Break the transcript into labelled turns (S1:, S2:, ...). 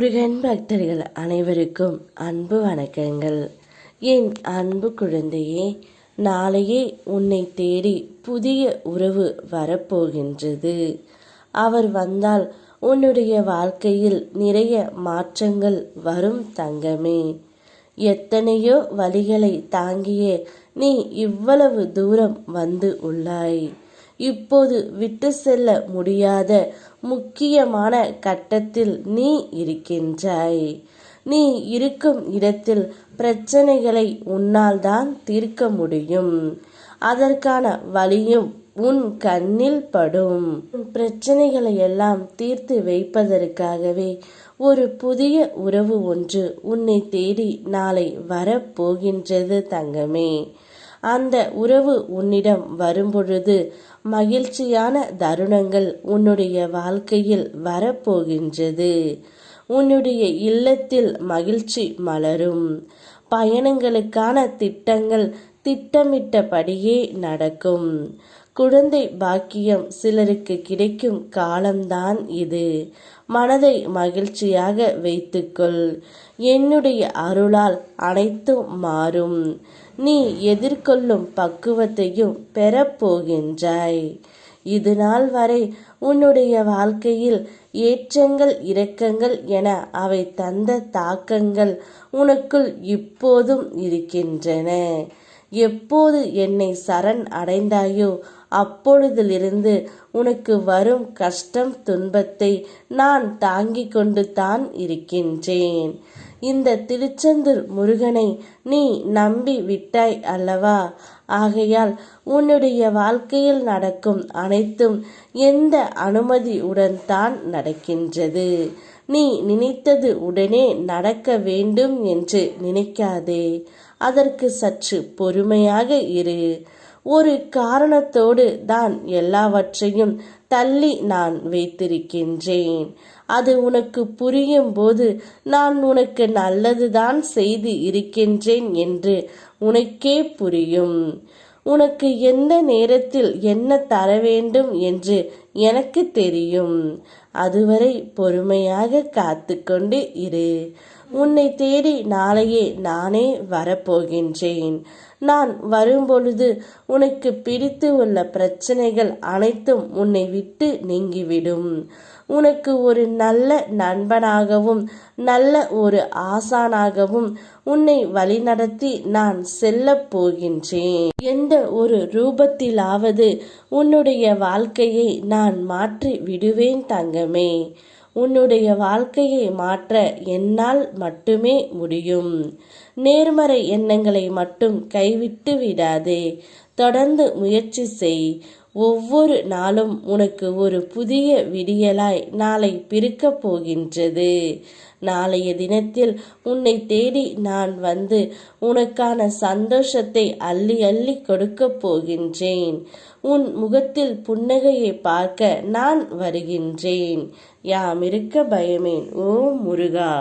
S1: முருகன் பக்தர்கள் அனைவருக்கும் அன்பு வணக்கங்கள். என் அன்பு குழந்தையே நாளையே உன்னை தேடி புதிய உறவு வரப்போகின்றது. அவர் வந்தால் உன்னுடைய வாழ்க்கையில் நிறைய மாற்றங்கள் வரும் தங்கமே. எத்தனையோ வழிகளை தாங்கிய நீ இவ்வளவு தூரம் வந்து உள்ளாய். இப்போது விட்டு செல்ல முடியாத முக்கியமான கட்டத்தில் நீ இருக்கின்றாய். நீ இருக்கும் இடத்தில் பிரச்சனைகளை உன்னால் தான் தீர்க்க முடியும். அதற்கான வழியும் உன் கண்ணில் படும். பிரச்சனைகளை எல்லாம் தீர்த்து வைப்பதற்காகவே ஒரு புதிய உறவு ஒன்று உன்னை தேடி நாளை வரப்போகின்றது தங்கமே. அந்த உறவு உன்னிடம் வரும்பொழுது மகிழ்ச்சியான தருணங்கள் உன்னுடைய வாழ்க்கையில் வரப்போகின்றது. உன்னுடைய இல்லத்தில் மகிழ்ச்சி மலரும். பயணங்களுக்கான திட்டங்கள் திட்டமிட்டபடியே நடக்கும். குழந்தை பாக்கியம் சிலருக்கு கிடைக்கும் காலம்தான் இது. மனதை மகிழ்ச்சியாக வைத்துக்கொள். என்னுடைய அருளால் அனைத்தும் மாறும். நீ எதிர்கொள்ளும் பக்குவத்தையும் பெறப்போகின்றாய். இது நாள் வரை உன்னுடைய வாழ்க்கையில் ஏற்றங்கள் இரக்கங்கள் என அவை தந்த தாக்கங்கள் உனக்குள் இப்போதும் இருக்கின்றன. எப்போது என்னை சரண் அடைந்தாயோ அப்பொழுதிலிருந்து உனக்கு வரும் கஷ்டம் துன்பத்தை நான் தாங்கிக் கொண்டு தான் இருக்கின்றேன். இந்த திருச்செந்தூர் முருகனை நீ நம்பி விட்டாய் அல்லவா? ஆகையால் உன்னுடைய வாழ்க்கையில் நடக்கும் அனைத்தும் எந்த அனுமதியுடன் தான் நடக்கின்றது? நீ நினைத்தது உடனே நடக்க வேண்டும் என்று நினைக்காதே. அதற்கு சற்று பொறுமையாக இரு. ஒரு காரணத்தோடு தான் எல்லாவற்றையும் தள்ளி நான் வைத்திருக்கின்றேன். அது உனக்கு புரியும் போது நான் உனக்கு நல்லதுதான் செய்து இருக்கின்றேன் என்று உனக்கே புரியும். உனக்கு எந்த நேரத்தில் என்ன தர வேண்டும் என்று எனக்கு தெரியும். அதுவரை பொறுமையாக காத்து கொண்டு இரு. உன்னை தேடி நாளையே நானே வரப்போகின்றேன். நான் வரும்பொழுது உனக்கு பிடித்து உள்ள பிரச்சனைகள் அனைத்தும் உன்னை விட்டு நீங்கிவிடும். உனக்கு ஒரு நல்ல நண்பனாகவும் நல்ல ஒரு ஆசானாகவும் உன்னை வழிநடத்தி நான் செல்ல போகின்றேன். எந்த ஒரு ரூபத்திலாவது உன்னுடைய வாழ்க்கையை நான் மாற்றி விடுவேன் தங்கமே. உன்னுடைய வாழ்க்கையை மாற்ற என்னால் மட்டுமே முடியும். நேர்மறை எண்ணங்களை மட்டும் கைவிட்டு விடாதே. தொடர்ந்து முயற்சி செய். ஒவ்வொரு நாளும் உனக்கு ஒரு புதிய விடியலாய் நாளை பிரிக்கப் போகின்றது. நாளைய தினத்தில் உன்னை தேடி நான் வந்து உனக்கான சந்தோஷத்தை அள்ளி அள்ளி கொடுக்கப் போகின்றேன். உன் முகத்தில் புன்னகையை பார்க்க நான் வருகின்றேன். யாம் இருக்க பயமேன் ஓ முருகா!